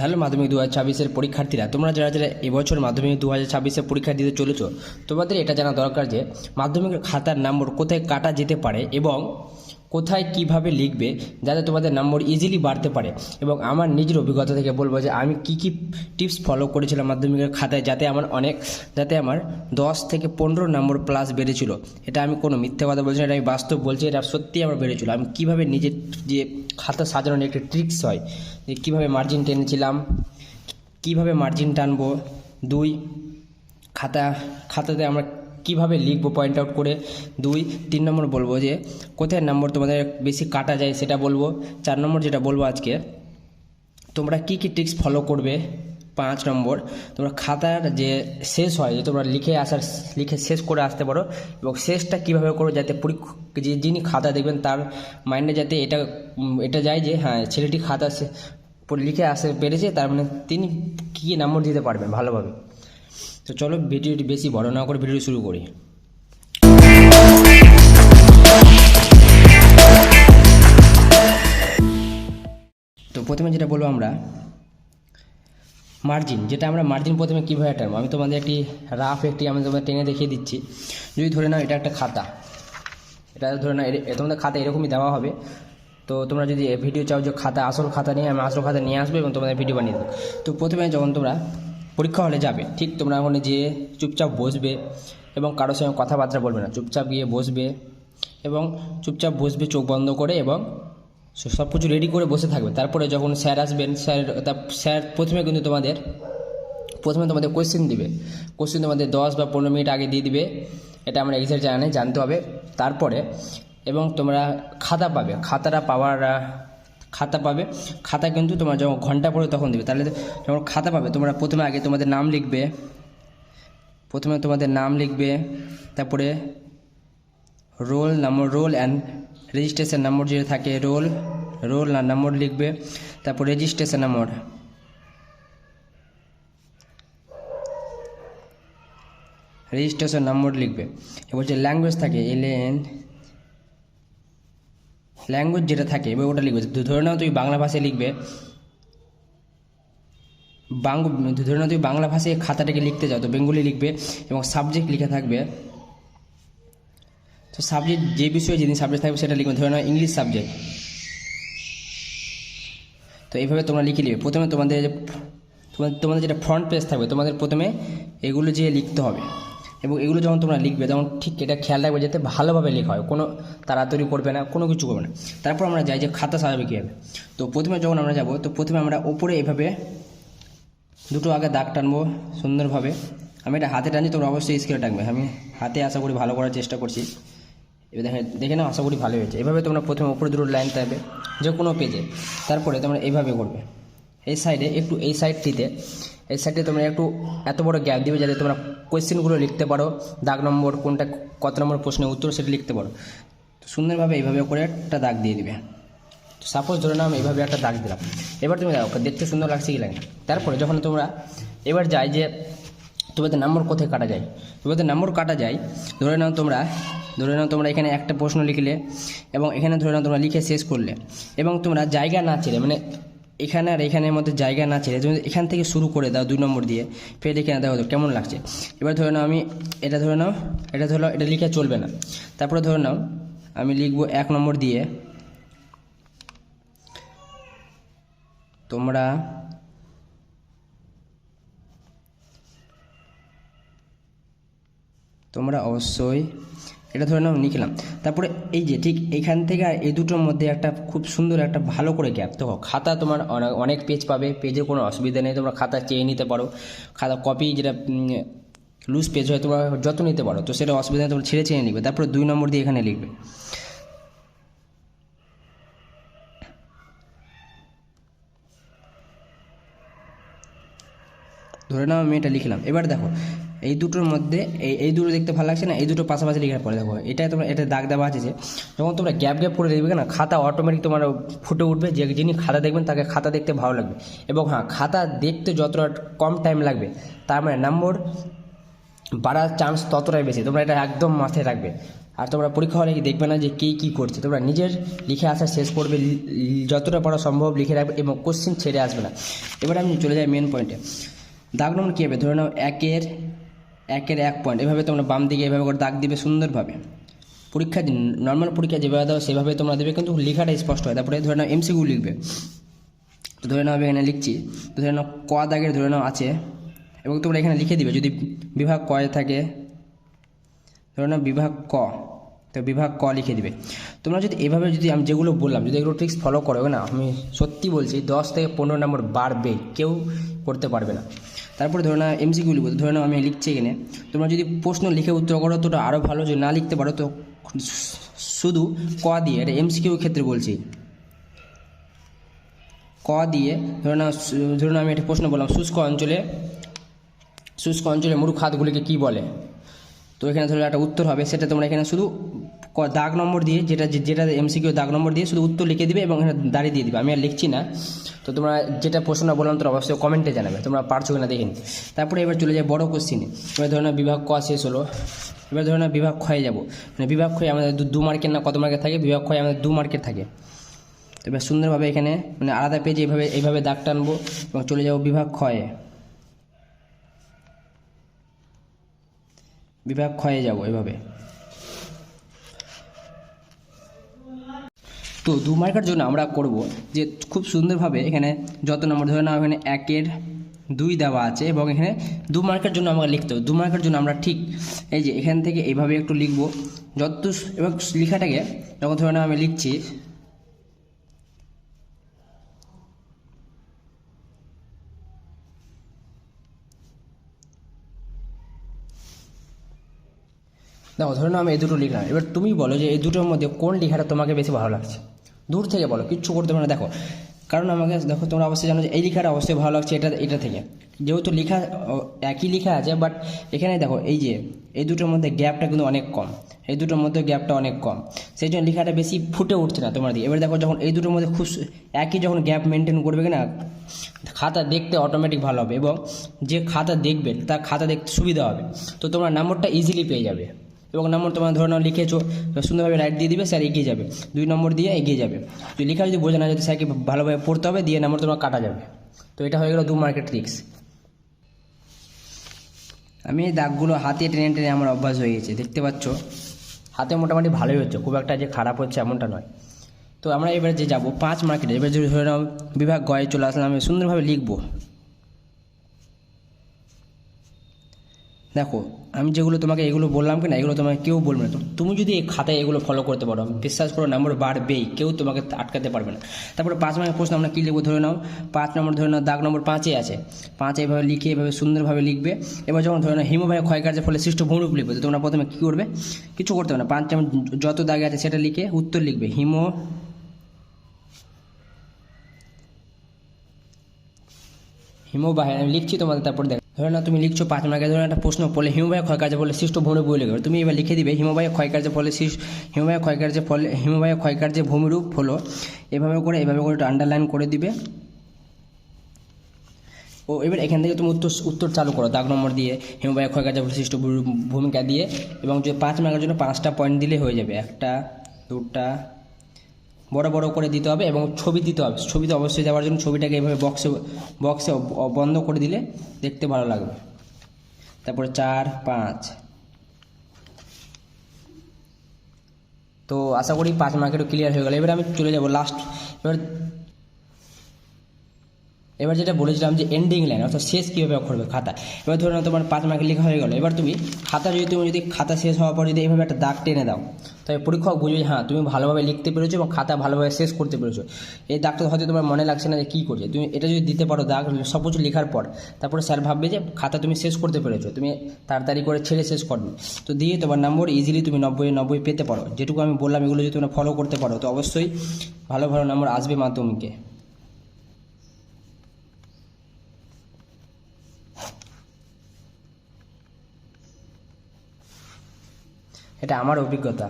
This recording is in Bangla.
হ্যালো মাধ্যমিক দু হাজার ছাব্বিশের পরীক্ষার্থীরা, তোমরা যারা যারা এবছর মাধ্যমিক দু হাজার ছাব্বিশের পরীক্ষা দিতে চলেছ, তোমাদের এটা জানা দরকার যে মাধ্যমিকের খাতার নম্বর কোথায় কাটা যেতে পারে এবং কোথায় কীভাবে লিখবে যাতে তোমাদের নম্বর ইজিলি বাড়তে পারে। এবং আমার নিজের অভিজ্ঞতা থেকে বলব যে, আমি কি কি টিপস ফলো করেছিলাম মাধ্যমিকের খাতায় যাতে আমার অনেক, যাতে আমার দশ থেকে পনেরো নম্বর প্লাস বেড়েছিল। এটা আমি কোনো মিথ্যে কথা বলছি এটা আমি বাস্তব বলছি, এটা সত্যিই আমার বেড়েছিল। আমি কীভাবে নিজের যে খাতা সাজানোর একটি ট্রিক্স হয় যে কীভাবে মার্জিন টেনেছিলাম, কীভাবে মার্জিন টানবো, দুই, খাতা, খাতাতে আমরা কীভাবে লিখব পয়েন্ট আউট করে, দুই, তিন নম্বর বলব যে কোথায় নম্বর তোমাদের বেশি কাটা যায় সেটা বলব, চার নম্বর যেটা বলব আজকে, তোমরা কি কি ট্রিক্স ফলো করবে পাঁচ নম্বর, তোমরা খাতার যে শেষ হয়, যে তোমরা লিখে আসার, লিখে শেষ করে আসতে পারো এবং শেষটা কীভাবে করো যাতে পরীক্ষা, যে যিনি খাতা দেখবেন তার মাইন্ডে যাতে এটা এটা যায় যে হ্যাঁ ছেলেটি খাতা লিখে আসতে পেরেছে, তার মানে তিনি কী নম্বর দিতে পারবেন ভালোভাবে। তো চলো ভিডিওটি বেশি বড় না করে ভিডিও শুরু করি। তো প্রথমে যেটা বলব আমরা মার্জিন যেটা আমরা মার্জিন প্রথমে কীভাবে টানবো আমি তোমাদের একটি রাফ একটি আমি তোমাদের টেনে দেখিয়ে দিচ্ছি। যদি ধরে নাও এটা একটা খাতা, এটা ধরে নাও তোমাদের খাতা এরকমই দেওয়া হবে। তো তোমরা যদি ভিডিও চাও যে খাতা, আসল খাতা নিয়ে, আমি আসল খাতা নিয়ে আসব এবং তোমাদের ভিডিও বানিয়ে দেবো। তো প্রথমে যখন তোমরা পরীক্ষা হলে যাবে, ঠিক তোমরা ওখানে যেয়ে চুপচাপ বসবে এবং কারোর সঙ্গে কথাবার্তা বলবে না, চুপচাপ গিয়ে বসবে এবং চুপচাপ বসবে, চোখ বন্ধ করে এবং সব কিছু রেডি করে বসে থাকবে। তারপরে যখন স্যার আসবেন, স্যার স্যার প্রথমে কিন্তু তোমাদের, প্রথমে তোমাদের কোয়েশ্চেন দিবে। কোয়েশ্চেন তোমাদের দশ বা পনেরো মিনিট আগে দিয়ে দিবে। এটা আমরা এক্সাক্ট জানা নেই, জানতে হবে। তারপরে, এবং তোমরা খাতা পাবে। খাতাটা পাওয়ার, খাতা পাবে। খাতা কিন্তু তোমার যখন ঘণ্টা পড়ে তখন দিবে। তাহলে যখন খাতা পাবে, তোমরা প্রথমে আগে তোমাদের নাম লিখবে। প্রথমে তোমাদের নাম লিখবে। তারপরে roll number, roll and registration number যেটা থাকে রোল রোল আর নম্বর লিখবে, তারপর রেজিস্ট্রেশন নম্বর। রেজিস্ট্রেশন নম্বর লিখবে। এবার যে ল্যাঙ্গুয়েজ থাকে এল এন ল্যাঙ্গুয়েজ যেটা থাকে, এবার ওটা লিখবে। ধরে নাও তুমি বাংলা ভাষায় লিখবে। বাং ধরে নাও তুমি বাংলা ভাষায় খাতাটাকে লিখতে যাও, তো বেঙ্গলি লিখবে এবং সাবজেক্ট লিখে থাকবে। তো সাবজেক্ট যে বিষয়ে যেদিন সাবজেক্ট থাকবে সেটা লিখবে, ধরে নাও ইংলিশ সাবজেক্ট তো এইভাবে তোমরা লিখে নিবে। প্রথমে তোমাদের যে, তোমাদের তোমাদের যেটা ফ্রন্ট পেজ থাকবে, তোমাদের প্রথমে এগুলো যে লিখতে হবে। এবং এগুলো যখন তোমরা লিখবে, তখন ঠিক এটা খেয়াল রাখবে যাতে ভালোভাবে লেখা হয়। কোনো তাড়াতাড়ি করবে না, কোনো কিছু করবে না। তারপর আমরা যাই যে খাতা সাজাবে কীভাবে। তো প্রথমে যখন আমরা যাব, তো প্রথমে আমরা ওপরে এভাবে দুটো আগে দাগ টানবো সুন্দরভাবে। আমি এটা হাতে টানছি, তোমরা অবশ্যই স্কেলে টানবে। আমি হাতে আশা করি ভালো করার চেষ্টা করছি। এবার দেখে দেখে নাও, আশা করি ভালো হয়েছে। এভাবে তোমরা প্রথমে উপরে দুটো লাইন টানবে যে কোনো পেজে তারপরে তোমরা এইভাবে করবে। এই সাইডে একটু, এই সাইডটিতে এই সাইডে তোমরা একটু এত বড় গ্যাপ দিবে যাতে তোমরা কোয়েশ্চেনগুলো লিখতে পারো, দাগ নম্বর, কোনটা কত নম্বর প্রশ্নের উত্তর সেটা লিখতে পারো। সুন্দরভাবে এইভাবে করে একটা দাগ দিয়ে দিবে। সাপোজ ধরে নাও এইভাবে একটা দাগ দিলাম। এবার তুমি দেখো, দেখতে সুন্দর লাগছে কি লাগে তারপরে যখন তোমরা এবার যাই যে তোমাদের নম্বর কোথায় কাটা যায়? তোমাদের নম্বর কাটা যায়, ধরে নাও তোমরা ধরে নাও তোমরা এখানে একটা প্রশ্ন লিখলে এবং এখানে ধরে নাও তোমরা লিখে শেষ করলে এবং তোমরা জায়গা না ছেড়ে মানে এখানে আর এখানের মধ্যে জায়গা না ছেড়ে, তুমি এখান থেকে শুরু করে দাও দুই নম্বর দিয়ে, ফের এখানে দেখো কেমন লাগছে। এবার ধরে নাও আমি এটা ধরে নাও, এটা ধরে নাও, এটা লিখে চলবে না। তারপরে ধরে নাও আমি লিখব এক নম্বর দিয়ে, তোমরা তোমরা অবশ্যই এটা ধরে নাও লিখলাম তারপরে এই যে ঠিক এখান থেকে আর এই দুটোর মধ্যে একটা খুব সুন্দর একটা ভালো করে গ্যাপ দেখো, খাতা তোমার অনেক পেজ পাবে পেজের কোনো অসুবিধা নেই, তোমরা খাতা চেয়ে নিতে পারো। খাতা কপি যেটা লুজ পেজ হয়, তোমরা যত নিতে পারো। তো সেটা অসুবিধা নেই, তোমরা ছেড়ে ছেড়ে লিখবে তারপরে দুই নম্বর দিয়ে এখানে লিখবে। ধরে নাও আমি এটা লিখলাম। এবার দেখো এই দুটোর মধ্যে, এই এই দুটো দেখতে ভালো লাগছে না, এই দুটো পাশাপাশি লেখার পরে দেখো, এটা তোমরা এটা দাগ দেওয়া আছে যে, যখন তোমরা গ্যাপ গ্যাপ করে দেখবে না, খাতা অটোমেটিক তোমার ফুটে উঠবে, যে যিনি খাতা দেখবেন তাকে খাতা দেখতে ভালো লাগবে। এবং হ্যাঁ খাতা দেখতে যতটা কম টাইম লাগবে, তার মানে নম্বর বাড়ার চান্স ততটাই বেশি, তোমরা এটা একদম মাথায় রাখবে। আর তোমরা পরীক্ষা হলে দেখবে না যে কে কী করছে, তোমরা নিজের লিখে আসা শেষ করবে যতটা পড়া সম্ভব লিখে রাখবে এবং কোশ্চিন ছেড়ে আসবে না। এবার আমি চলে যাই মেন পয়েন্টে দাগ নম্বর কী হবে? ধরে নাও একের একের এক পয়েন্ট এভাবে তোমরা বাম দিকে এভাবে করে দাগ দিবে সুন্দরভাবে। পরীক্ষা নর্মাল পরীক্ষা যেভাবে দাও, সেভাবে তোমরা দেবে, কিন্তু লেখাটা স্পষ্ট হয়। তারপরে ধরে নাও এমসিকিউ লিখবে। তো ধরে নাও এখানে লিখছি। তো ধরে নাও ক দাগের ধরে নাও আছে। এবং তোমরা এখানে লিখে দিবে। যদি বিভাগ কয় থাকে, ধরে নাও বিভাগ ক। তো বিভাগ ক লিখে দিবে। তোমরা যদি এভাবে যদি আমি যেগুলো বললাম, যদি এগুলো ট্রিক্স ফলো করো না, আমি সত্যি বলছি, দশ থেকে পনেরো নম্বর বাড়বে। কেউ করতে পারবে না। তারপরে ধরে না এমসিকিউ লিখব ধরে নাও আমি লিখছি এখানে। তোমরা যদি প্রশ্ন লিখে উত্তর করো তো আরও ভালো যদি না লিখতে পারো, তো শুধু ক দিয়ে, এটা এমসিকিউ ক্ষেত্রে বলছি। ক দিয়ে, ধরে নাও ধরে নাও আমি একটা প্রশ্ন বললাম, শুষ্ক অঞ্চলে শুষ্ক অঞ্চলে মরু খাতগুলিকে কী বলে? তো এখানে ধরো একটা উত্তর হবে, সেটা তোমরা এখানে শুধু দাগ নম্বর দিয়ে, যেটা যেটা এমসিকিউ দাগ নম্বর দিয়ে শুধু উত্তর লিখে দিবে এবং দাঁড়িয়ে দিয়ে দিবে। আমি আর লিখছি না। তো তোমরা যেটা প্রশ্ন বললাম তোমরা অবশ্যই কমেন্টে জানাবে। তোমরা পারছ কিনা দেখে। তারপরে এবার চলে যায় বড় কোশ্চিনে এবার ধরো বিভাগ ক শেষ হলো। এবার ধরো না বিভাগ ক্ষয়ে যাব। মানে বিভাগ ক্ষয়ে আমাদের দু- মার্কের না, কত মার্কের থাকে? বিভাগ ক্ষয়ে আমাদের দু মার্কের থাকে। এবার সুন্দরভাবে এখানে মানে আলাদা পেজে এইভাবে এইভাবে দাগ টানবো এবং চলে যাব বিভাগ ক্ষয়ে। বিভাগ ক্ষয়ে যাব এভাবে। তো দু মার্কার জন্য আমরা করব যে খুব সুন্দরভাবে এখানে যত নম্বর ধরে নাও, এখানে একের দুই দেওয়া আছে এবং এখানে দু মার্কের জন্য আমাকে লিখতে হবে। দু মার্কের জন্য আমরা ঠিক এই যে এখান থেকে এইভাবে একটু লিখব। যত এবং লেখাটাকে যখন ধরে নাও আমি লিখছি। দেখো, ধরে নাও আমি এই দুটো লিখলাম। এবার তুমি বলো যে এই দুটোর মধ্যে কোন লেখাটা তোমাকে বেশি ভালো লাগছে? দূর থেকে বলো, কিচ্ছু করতে পারো না। দেখো, কারণ আমাকে, দেখো, তোমরা অবশ্যই জানো যে এই লেখাটা অবশ্যই ভালো লাগছে, এটা এটা থেকে। যেহেতু লেখা একই লেখা আছে বাট এখানে দেখো, এই যে, এই দুটোর মধ্যে গ্যাপটা কিন্তু অনেক কম। এই দুটোর মধ্যে গ্যাপটা অনেক কম। সেই জন্য লেখাটা বেশি ফুটে উঠছে না তোমার দিকে। এবার দেখো, যখন এই দুটোর মধ্যে খুব একই যখন গ্যাপ মেনটেন করবে না খাতা দেখতে অটোমেটিক ভালো হবে এবং যে খাতা দেখবে, তার খাতা দেখতে সুবিধা হবে। তো তোমরা নম্বরটা ইজিলি পেয়ে যাবে। এবং নম্বর তোমার ধরে নাও লিখেছো, সুন্দরভাবে রাইট দিয়ে দিবে স্যার এগিয়ে যাবে। দুই নম্বর দিয়ে এগিয়ে যাবে। যদি লেখা যদি বোঝে না যদি স্যারকে ভালোভাবে পড়তে হবে, দিয়ে নম্বর তোমার কাটা যাবে। তো এটা হয়ে গেল দু মার্কেট ট্রিক্স আমি এই দাগগুলো হাতে টেনে টেনে আমার অভ্যাস হয়ে গেছে, দেখতে পাচ্ছ? হাতে মোটামুটি ভালোই হচ্ছে, খুব একটা যে খারাপ হচ্ছে এমনটা নয়। তো আমরা এবারে যে যাব, পাঁচ মার্কেটে এবার যদি ধরে নাও বিভাগ গয়ে চলে আসলাম, আমি সুন্দরভাবে লিখব। দেখো আমি যেগুলো তোমাকে এগুলো বললাম কি না এগুলো তোমাকে কেউ বলবে না। তুমি যদি এই খাতায় এগুলো ফলো করতে পারো বিশ্বাস করো নম্বর বাড়বেই, কেউ তোমাকে আটকাতে পারবে না। তারপরে পাঁচ নম্বর প্রশ্ন আমরা কী লিখব ধরে নাও। পাঁচ নম্বর ধরে নাও, দাগ নম্বর পাঁচে আছে। পাঁচ এভাবে লিখে, এভাবে সুন্দরভাবে লিখবে। এবার যখন ধরে নাও হিমবাহ ক্ষয়কার্যের ফলে সৃষ্ট ভূমিরূপ লিখবে, তো তোমরা প্রথমে কী করবে? কিছু করতে হবে না। পাঁচ নম্বর যত দাগে আছে সেটা লিখে উত্তর লিখবে। হিম হিমবাহ, আমি লিখছি তোমাদের, তারপর দেখ ধরে না, তুমি লিখছো পাঁচ মার্কে ধরে একটা প্রশ্ন পড়লে হিমবাহ ক্ষয়কার্যের ফলে সৃষ্ট ভূমি বই লিখবে তুমি এবার লিখে দিবে হিমবাহ ক্ষয়কার্যের ফলে সৃষ্ট হিমবাহ ক্ষয়কার্যের ফলে হিমবাহ ক্ষয়কার্যের ভূমিরূপ হলো এভাবে করে এভাবে করে একটু আন্ডারলাইন করে দিবে। ও, এবার এখান থেকে তুমি উত্তর উত্তর চালু করো, দাগ নম্বর দিয়ে হিমবাহ ক্ষয়কার্যের ফলে সৃষ্ট ভূমিকা দিয়ে। এবং যদি পাঁচ মার্কের জন্য পাঁচটা পয়েন্ট দিলে হয়ে যাবে, একটা, দুটা বড় বড় করে দিতে হবে এবং ছবি দিতে হবে। ছবিতে অবশ্যই যাওয়ার জন্য ছবিটাকে এইভাবে বক্সে বক্সে বন্ধ করে দিলে দেখতে ভালো লাগবে। তারপরে চার, পাঁচ। তো আশা করি পাঁচ মার্কেটও ক্লিয়ার হয়ে গেল। এবার আমি চলে যাব লাস্ট এবার এবার যেটা বলেছিলাম যে এন্ডিং লাইন অর্থাৎ শেষ কীভাবে করবে খাতা। এবার ধরে নাও তোমার পাঁচ মার্কের লেখা হয়ে গেলো। এবার তুমি খাতা যদি তুমি যদি খাতা শেষ হওয়ার পর যদি এইভাবে একটা দাগ টেনে দাও তবে পরীক্ষক বুঝবে হ্যাঁ তুমি ভালোভাবে লিখতে পেরেছ এবং খাতা ভালোভাবে শেষ করতে পেরেছ। এই দাগটা হয়তো তোমার মনে লাগছে না যে কী করছে। তুমি এটা যদি দিতে পারো দাগ, সব কিছু লেখার পর, তারপরে স্যার ভাববে যে খাতা তুমি শেষ করতে পেরেছ, তুমি তাড়াতাড়ি করে ছেড়ে শেষ করবে তো দিয়ে তোমার নম্বর ইজিলি তুমি নব্বই নব্বই পেতে পারো। যেটুকু আমি বললাম, এগুলো যদি তোমরা ফলো করতে পারো, তো অবশ্যই ভালো ভালো নম্বর আসবে মাধ্যমিকে। এটা আমার অভিজ্ঞতা।